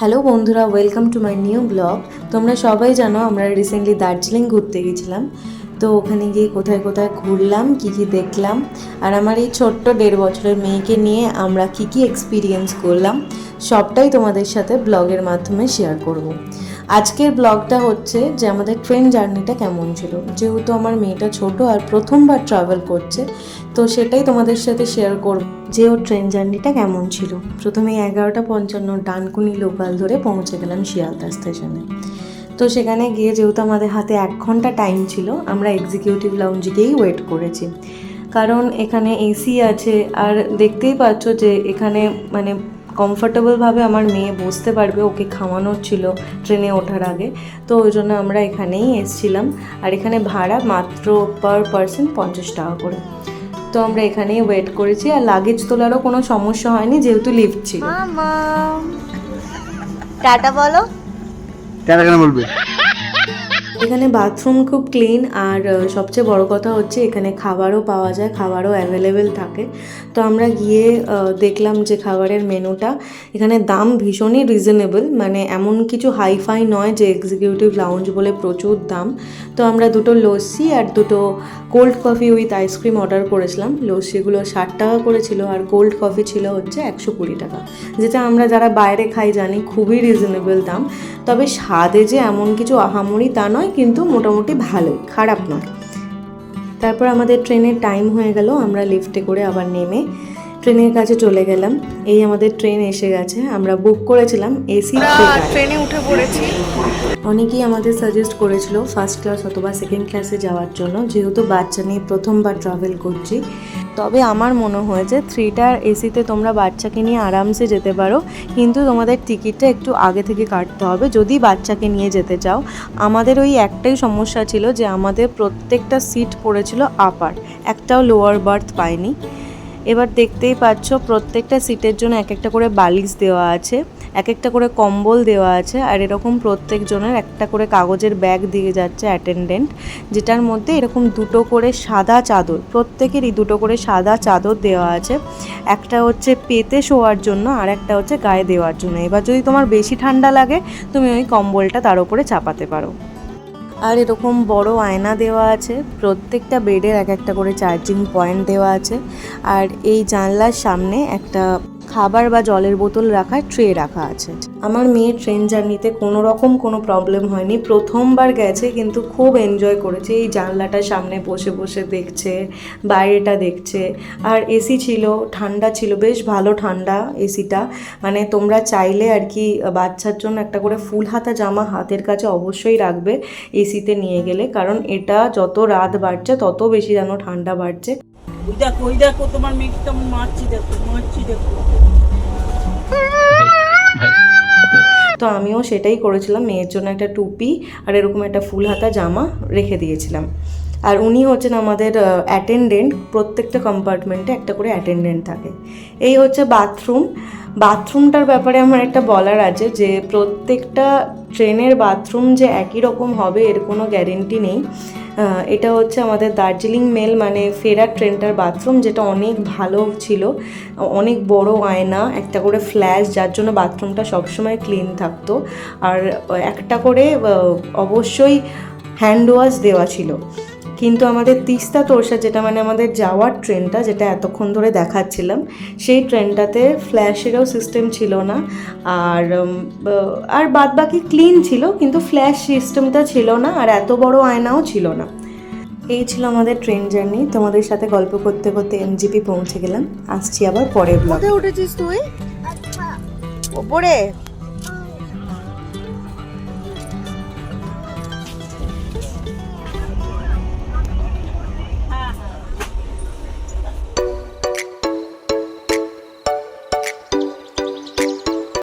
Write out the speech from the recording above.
Hello বন্ধুরা welcome to my new blog তোমরা সবাই জানো আমরা রিসেন্টলি দার্জিলিং ঘুরতে গেছিলাম। তো ওখানে গিয়ে কোথায় কোথায় ঘুরলাম, কী কী দেখলাম, আর আমার এই ছোট্ট দেড় বছরের মেয়েকে নিয়ে আমরা কী কী এক্সপিরিয়েন্স করলাম, সবটাই তোমাদের সাথে ব্লগের মাধ্যমে শেয়ার করব। আজকের ব্লগটা হচ্ছে যে আমাদের ট্রেন জার্নিটা কেমন ছিল। যেহেতু আমার মেয়েটা ছোট আর প্রথমবার ট্রাভেল করছে, তো সেটাই তোমাদের সাথে শেয়ার করব। যে ওর ট্রেন জার্নিটা কেমন ছিল? প্রথমে এগারোটা পঞ্চান্ন ডানকুনি লোকাল ধরে পৌঁছে গেলাম শিয়ালদা স্টেশনে তো সেখানে গিয়ে যেহেতু আমাদের হাতে এক ঘণ্টা টাইম ছিল, আমরা এক্সিকিউটিভ লাউঞ্জে গিয়েই ওয়েট করেছি। কারণ এখানে এসি আছে, আর দেখতেই পাচ্ছ যে এখানে মানে কমফোর্টেবলভাবে আমার মেয়ে বসতে পারবে, ওকে খাওয়ানোর ছিল ট্রেনে ওঠার আগে। তো ওই জন্য আমরা এখানেই এসছিলাম। আর এখানে ভাড়া মাত্র পার পার্সন পঞ্চাশ টাকা করে। তো আমরা এখানেই ওয়েট করেছি আর লাগেজ তোলারও কোনো সমস্যা হয়নি যেহেতু লিফট ছিল। টাটা বলো। টাটা কেন বলবে? এখানে বাথরুম খুব ক্লিন আর সবচেয়ে বড় কথা হচ্ছে এখানে খাবারও পাওয়া যায়, খাবারও অ্যাভেলেবেল থাকে। তো আমরা গিয়ে দেখলাম যে খাবারের মেনুটা, এখানে দাম ভীষণই রিজনেবল মানে এমন কিছু হাইফাই নয় যে এক্সিকিউটিভ লাউঞ্জ বলে প্রচুর দাম। তো আমরা দুটো লস্যি আর দুটো cold coffee with ice cream order করেছিলাম। লস্যিগুলো ষাট টাকা করেছিল, আর কোল্ড কফি ছিল হচ্ছে একশো কুড়ি টাকা। যেটা আমরা যারা বাইরে খাই জানি খুবই রিজনেবল দাম। তবে স্বাদে যে এমন কিছু আহামরি তা নয়, কিন্তু মোটামুটি ভালোই, খারাপ নয়। তারপর আমাদের ট্রেনের টাইম হয়ে গেল, আমরা লিফটে করে আবার নেমে ট্রেনের কাছে চলে গেলাম। এই আমাদের ট্রেন এসে গেছে। আমরা বুক করেছিলাম এসি ট্রেনে উঠে পড়েছি। অনেকেই আমাদের সাজেস্ট করেছিল ফার্স্ট ক্লাস অথবা সেকেন্ড ক্লাসে যাওয়ার জন্য যেহেতু বাচ্চা নিয়ে প্রথমবার ট্রাভেল করছি। তবে আমার মনে হয়েছে থ্রিটার এসিতে তোমরা বাচ্চাকে নিয়ে আরামসে যেতে পারো কিন্তু তোমাদের টিকিটটা একটু আগে থেকে কাটতে হবে। যদি বাচ্চাকে নিয়ে যেতে চাও আমাদের ওই একটাই সমস্যা ছিল যে আমাদের প্রত্যেকটা সিট পড়েছিল আপার একটাও লোয়ার বার্থ পাইনি এবার দেখতেই পাচ্ছ প্রত্যেকটা সিটের জন্য এক একটা করে বালিশ দেওয়া আছে, এক একটা করে কম্বল দেওয়া আছে আর এরকম প্রত্যেকজনের একটা করে কাগজের ব্যাগ দিয়ে যাচ্ছে অ্যাটেন্ডেন্ট যেটার মধ্যে এরকম দুটো করে সাদা চাদর, প্রত্যেকেরই দুটো করে সাদা চাদর দেওয়া আছে, একটা হচ্ছে পেতে শোয়ার জন্য আর একটা হচ্ছে গায়ে দেওয়ার জন্য। এবার যদি তোমার বেশি ঠান্ডা লাগে, তুমি ওই কম্বলটা তার উপরে চাপাতে পারো। আর এরকম বড় আয়না দেওয়া আছে। প্রত্যেকটা বেডের এক একটা করে চার্জিং পয়েন্ট দেওয়া আছে। আর এই জানলার সামনে একটা খাবার বা জলের বোতল রাখার ট্রে রাখা আছে। আমার মেয়ের ট্রেন জার্নিতে কোনো রকম কোনো প্রবলেম হয়নি। প্রথমবার গেছে, কিন্তু খুব এনজয় করেছে। এই জানলাটার সামনে বসে বসে দেখছে, বাইরেটা দেখছে। আর এসি ছিল, ঠান্ডা ছিল, বেশ ভালো ঠান্ডা এসিটা মানে তোমরা চাইলে আর কি, বাচ্চার জন্য একটা করে ফুল হাতা জামা হাতের কাছে অবশ্যই রাখবে এসিতে নিয়ে গেলে। কারণ এটা যত রাত বাড়ছে, তত বেশি যেন ঠান্ডা বাড়ছে। ওই দেখো ওই দেখো, তোমার মেয়েকে কেমন মারছি দেখো মারছি দেখো। তো আমিও সেটাই করেছিলাম, মেয়ের জন্য একটা টুপি আর এরকম একটা ফুল হাতা জামা রেখে দিয়েছিলাম। আর উনি হচ্ছেন আমাদের অ্যাটেন্ডেন্ট প্রত্যেকটা কম্পার্টমেন্টে একটা করে অ্যাটেন্ডেন্ট থাকে। এই হচ্ছে বাথরুম বাথরুমটার ব্যাপারে আমার একটা বলার আছে যে, প্রত্যেকটা ট্রেনের বাথরুম যে একই রকম হবে, এর কোনো গ্যারেন্টি নেই। এটা হচ্ছে আমাদের দার্জিলিং মেল মানে ফেরার ট্রেনটার বাথরুম যেটা অনেক ভালো ছিল। অনেক বড় আয়না, একটা করে ফ্ল্যাশ যার জন্য বাথরুমটা সবসময় ক্লিন থাকতো। আর একটা করে অবশ্যই হ্যান্ড ওয়াশ দেওয়া ছিল। কিন্তু আমাদের তিস্তা তোরসা যেটা মানে আমাদের যাওয়ার ট্রেনটা যেটা এতক্ষণ ধরে দেখাচ্ছিলাম, সেই ট্রেনটাতে ফ্ল্যাশেরও সিস্টেম ছিল না। আর আর বাদ বাকি ক্লিন ছিল, কিন্তু ফ্ল্যাশ সিস্টেমটা ছিল না আর এত বড় আয়নাও ছিল না। এই ছিল আমাদের ট্রেন জার্নি তোমাদের সাথে গল্প করতে করতে এমজিপি পৌঁছে গেলাম। আসছি আবার ব্লগ উঠেছিস তুই? ওপরে।